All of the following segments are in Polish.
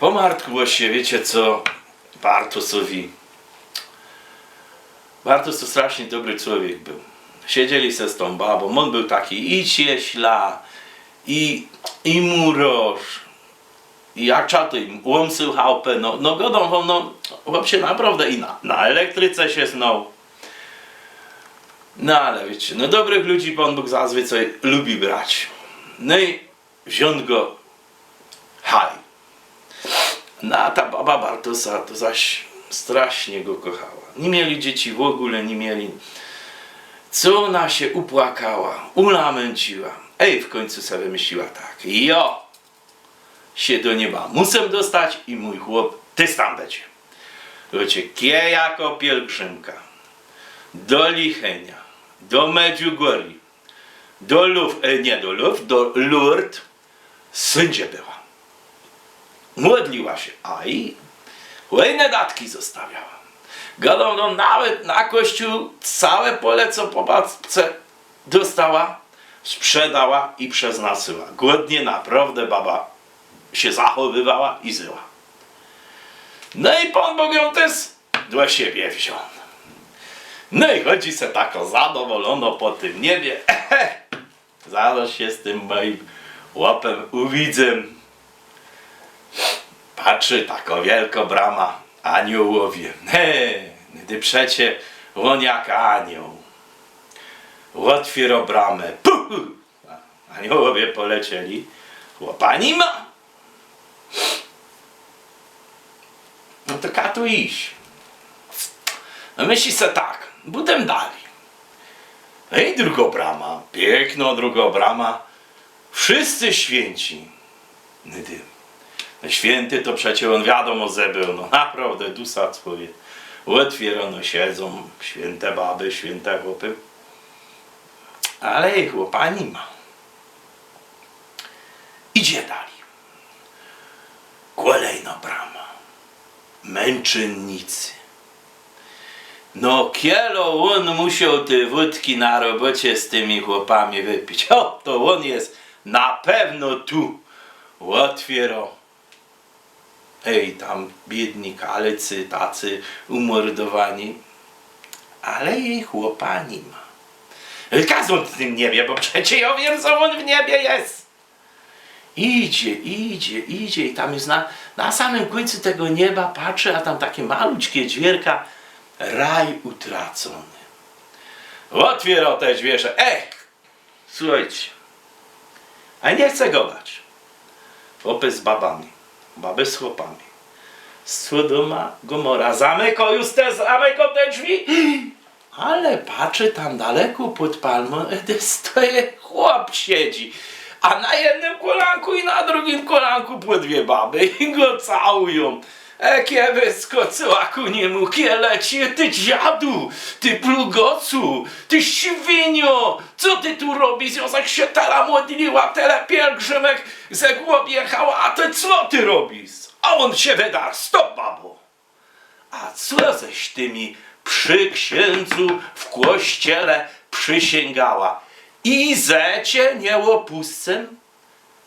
Pomartwiło się, wiecie co, Bartosowi. Bartos to strasznie dobry człowiek był. Siedzieli se z tą babą, on był taki i cieśla, i, i murorz, i jak czaty, im łomsył chałupę, no, no godą no, chłop naprawdę i na, na elektryce się znał. No ale wiecie, no dobrych ludzi Pan Bóg zazwyczaj lubi brać. No i wziął go haj. No a ta baba Bartosa to zaś strasznie go kochała. Nie mieli dzieci w ogóle, nie mieli. Co ona się upłakała, ulamęciła. Ej, w końcu sobie wymyśliła tak. Jo, się do nieba muszę dostać i mój chłop ty tam będzie. Wiecie, kie jako pielgrzymka do Lichenia, do Medjugorje, do Luf, e, nie do Luf, do Lourdes, sędzie była. Modliła się, a i łejne datki zostawiała. Gadał, no nawet na kościół całe pole, co po babce dostała, sprzedała i przeznaczyła. Głodnie naprawdę baba się zachowywała i zyła. No i Pan Bóg ją też do siebie wziął. No i chodzi se tako zadowolono po tym niebie. Zaraz się z tym moim łapem uwidzę. Patrzy tako wielko brama aniołowie. He, gdy przecie on jak anioł. Otwiero bramę. Puh! Aniołowie polecieli. Chłopa nie ma. No to ka tu iść. No myśli se tak, budem dali. Ej, druga brama, piękno druga brama. Wszyscy święci. No święty to przecież on wiadomo zebył, no naprawdę dusa twoje. Otwierono siedzą święte baby, święte chłopy. Ale jej chłopa nie ma. Idzie dalej. Kolejna brama. Męczennicy. No kielo on musiał te wódki na robocie z tymi chłopami wypić. O, to on jest na pewno tu. Otwiero. Ej, tam biedni kalecy, tacy umordowani. Ale jej chłopa nie ma. Kazą w tym niebie, bo przecież ja wiem, co on w niebie jest. Idzie, idzie, idzie i tam jest na, na samym końcu tego nieba patrzy, a tam takie maluczkie dźwierka, raj utracony. Otwiera te dźwierze. Ej, słuchajcie, a nie chcę gadać. Chłopy z babami, baby z chłopami. Sodoma, Gomora, zamykał już te, zamykał te drzwi. Ale patrzy tam daleko pod palmą, gdy stoi chłop siedzi. A na jednym kolanku i na drugim kolanku po dwie baby i go całują. Ekie wyskoczyła ku niemu, kie leci, ty dziadu, ty plugocu, ty świnio, co ty tu robisz? Jozek się tela modliła, tyle pielgrzymek ze głowy jechała, a ty co ty robisz? A on się wydarł, stop babo. A co ześ tymi przy księdzu w kościele przysięgała? I zecie nie opuscem,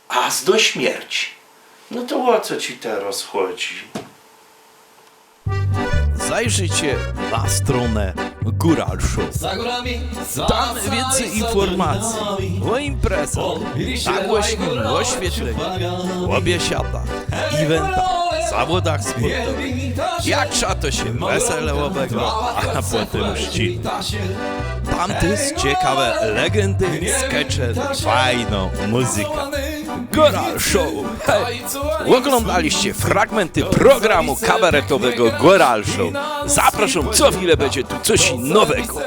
aż do śmierci. No to o co ci teraz chodzi? Zajrzyjcie na stronę Góral Show. Tam więcej informacji o imprezach, nagłośnym oświetleniu, o biesiadach, eventach, zawodach sportowych. Jak szato się weselełowego, a potem szci. Tam też ciekawe legendy, skecze, fajną muzykę. Goral Show. Hej! Oglądaliście fragmenty programu kabaretowego Goral Show. Zapraszam, co chwilę będzie tu coś nowego.